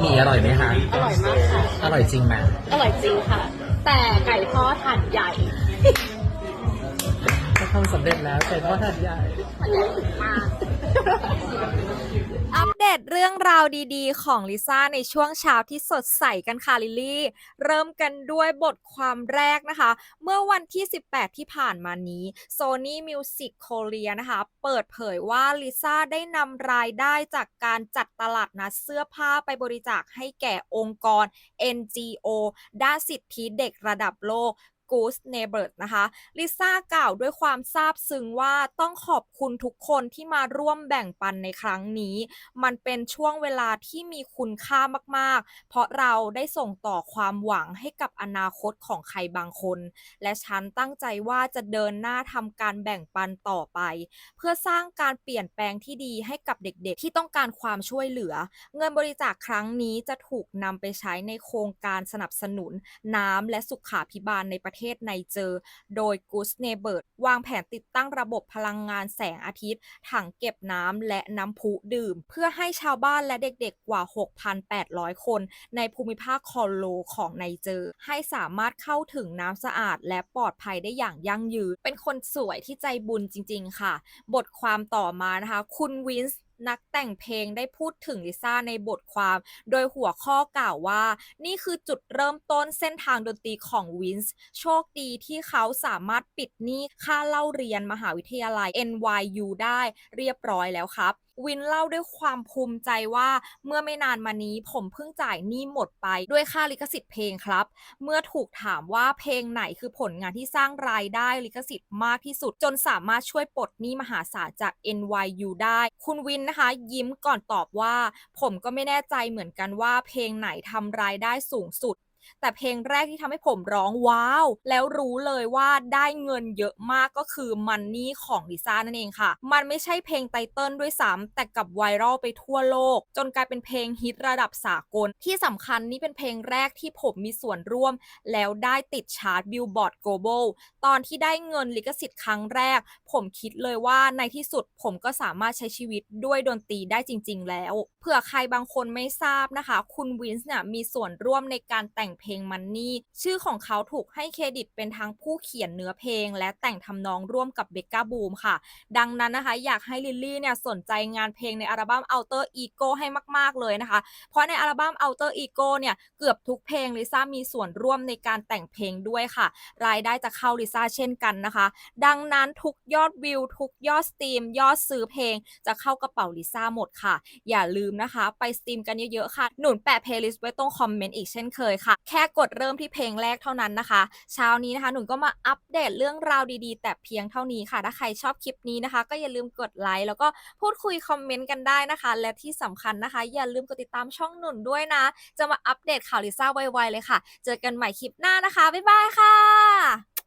หมี่อร่อยไหมคะ อร่อยมากค่ะ อร่อยจริงไหมอร่อยจริงค่ะ แต่ไก่ทอดหั่นใหญ่ก็ทำสำเร็จแล้วไก่ทอดถาดใหญ่ มันใหญ่มากอัปเดตเรื่องราวดีๆ ของลิซ่าในช่วงเช้าที่สดใสกันค่ะลิลลี่ เริ่มกันด้วยบทความแรกนะคะ เมื่อวันที่ 18 ที่ผ่านมานี้ Sony Music Korea นะคะ เปิดเผยว่าลิซ่าได้นำรายได้จากการจัดตลาดนัดเสื้อผ้าไปบริจาคให้แก่องค์กร NGO ด้านสิทธิเด็กระดับโลก Goose n e i g h b o r นะคะลิซ่ากล่าวด้วยความซาบซึ้งว่าต้องขอบคุณทุกคนที่มาร่วมแบ่งปันในครั้งนี้ มันเป็นช่วงเวลาที่มีคุณค่ามากๆ เพราะเราได้ส่งต่อความหวังให้กับอนาคตของใครบางคน และฉันตั้งใจว่าจะเดินหน้าทำการแบ่งปันต่อไป เพื่อสร้างการเปลี่ยนแปลงที่ดีให้กับเด็กๆ ที่ต้องการความช่วยเหลือ เงินบริจาคครั้งนี้จะถูกนำไปใช้ในโครงการสนับสนุนน้ำและสุขาภิบาลในประเทศไนเจอร์ โดย Goose n e b e r วางแผนติดตั้งระบบพลังงานแสงอาทิตย์ ถังเก็บน้ำและน้ำพุดื่ม เพื่อให้ชาวบ้านและเด็กๆกว่า 6,800 คน ในภูมิภาคคอโลของไนเจอร์ ให้สามารถเข้าถึงน้ำสะอาดและปลอดภัยได้อย่างยั่งยืน เป็นคนสวยที่ใจบุญจริง ๆ ค่ะ บทความต่อมานะคะ คุณวินส์ นักแต่งเพลงได้พูดถึงลิซ่าในบทความ โดยหัวข้อกล่าวว่า นี่คือจุดเริ่มต้นเส้นทางดนตรีของวินส์โชคดีที่เขาสามารถปิดหนี้ค่าเล่าเรียนมหาวิทยาลัย NYU ได้เรียบร้อยแล้วครับวินเล่าด้วยความภูมิใจว่าเมื่อไม่นานมานี้ผมเพิ่งจ่ายหนี้หมดไปด้วยค่าลิขสิทธิ์เพลงครับ เมื่อถูกถามว่าเพลงไหนคือผลงานที่สร้างรายได้ลิขสิทธิ์มากที่สุด จนสามารถช่วยปลดหนี้มหาศาลจาก NYU ได้ คุณวินนะคะ ยิ้มก่อนตอบว่า ผมก็ไม่แน่ใจเหมือนกันว่าเพลงไหนทำรายได้สูงสุด แต่เพลงแรกที่ทำให้ผมร้องว้าว แล้วรู้เลยว่าได้เงินเยอะมากก็คือมันนี่ของลิซ่านั่นเองค่ะ มันไม่ใช่เพลงไตเติลด้วยซ้ำแต่กับไวรัลไปทั่วโลก จนกลายเป็นเพลงฮิตระดับสากล ที่สำคัญนี่เป็นเพลงแรกที่ผมมีส่วนร่วม แล้วได้ติดชาร์ตบิลบอร์ด global ตอนที่ได้เงินลิขสิทธิ์ครั้งแรก ผมคิดเลยว่าในที่สุดผมก็สามารถใช้ชีวิตด้วยดนตรีได้จริง ๆ แล้ว เผื่อใครบางคนไม่ทราบนะคะ คุณวินส์เนี่ยมีส่วนร่วมในการแต่งเพลงมันนี่ชื่อของเขาถูกให้เครดิตเป็นทั้งผู้เขียนเนื้อเพลง และแต่งทำนองร่วมกับเบกกาบูมค่ะ ดังนั้นนะคะอยากให้ลิลลี่เนี่ยสนใจงานเพลงในอัลบั้ม Outer Ego ให้มาก ๆ เลยนะคะ เพราะในอัลบั้ม Outer Ego เนี่ยเกือบทุกเพลงลิซ่ามีส่วนร่วมในการแต่งเพลงด้วยค่ะ รายได้จะเข้าลิซ่าเช่นกันนะคะ ดังนั้นทุกยอดวิว ทุกยอดสตรีม ยอดซื้อเพลง จะเข้ากระเป๋าลิซ่าหมดค่ะ อย่าลืมนะคะ ไปสตรีมกันเยอะๆค่ะ หนุนแปะเพลย์ลิสต์ไว้ตรงคอมเมนต์อีกเช่นเคยค่ะแค่กดเริ่มที่เพลงแรกเท่านั้นนะคะ เช้านี้นะคะ หนุนก็มาอัปเดตเรื่องราวดีๆ แต่เพียงเท่านี้ค่ะ ถ้าใครชอบคลิปนี้นะคะ ก็อย่าลืมกดไลค์แล้วก็พูดคุยคอมเมนต์กันได้นะคะ และที่สำคัญนะคะ อย่าลืมกดติดตามช่องหนุนด้วยนะ จะมาอัปเดตข่าวลิซ่าไวๆเลยค่ะ เจอกันใหม่คลิปหน้านะคะบ๊ายบายค่ะ